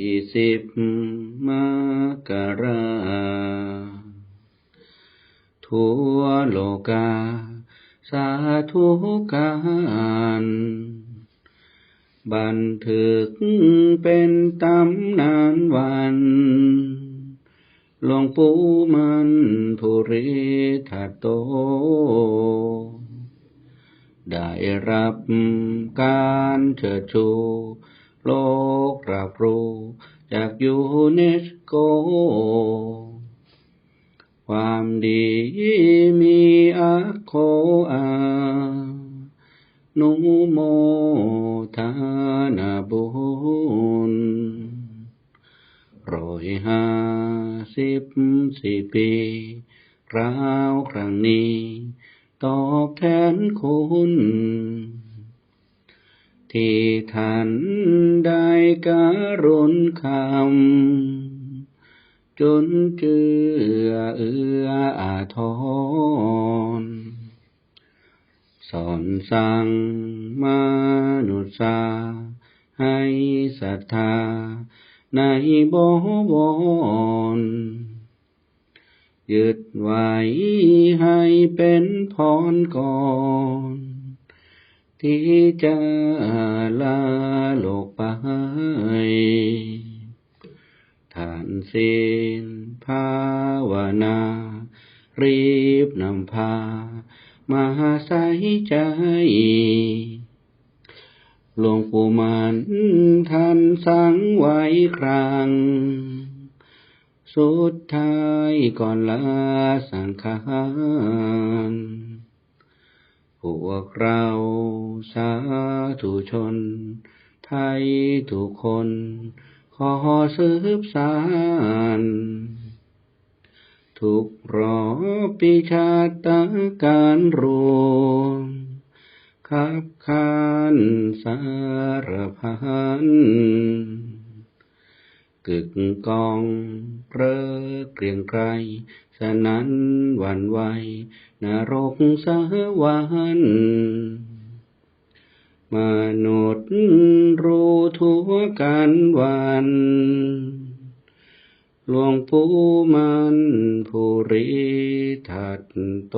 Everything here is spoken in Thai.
ยี่สิบมกราทั่วโลกา สาธุการบันทึกเป็นตำนานวันหลวงปู่มันภูริทัตโต ได้รับการเชิดชู โลกรับรู้จากยูเนสโก ความดีมีอาโคอานุโมทานาบุญร้อยห้าสิบสี่ปีคราวครั้งนี้ ตอบแทนคุณ ที่ท่านได้การุณคำจนเจือเอืออาทรสอนสั่งมนุษย์สาให้ศรัทธาในบวรยึดไว้ให้เป็นพรก่อน ที่จะลาโลกไปท่านสิ้นภาวนา รีบนำพา มาใส่ใจหลวงปู่มันท่านสั่งไว้ครั้ง สุดท้ายก่อนลาสังขาร พวกเราสาธุชน ไทยทุกคน ขอสืบสารทุกรอปีชาตการรวมขับขานสารพัน กึกกองเริกเกรียงไกรสนั้นหวันไหวนรกสวรรค์มนุษย์รู้ทั่วกันวันหลวงปู่มันภูริทัตโต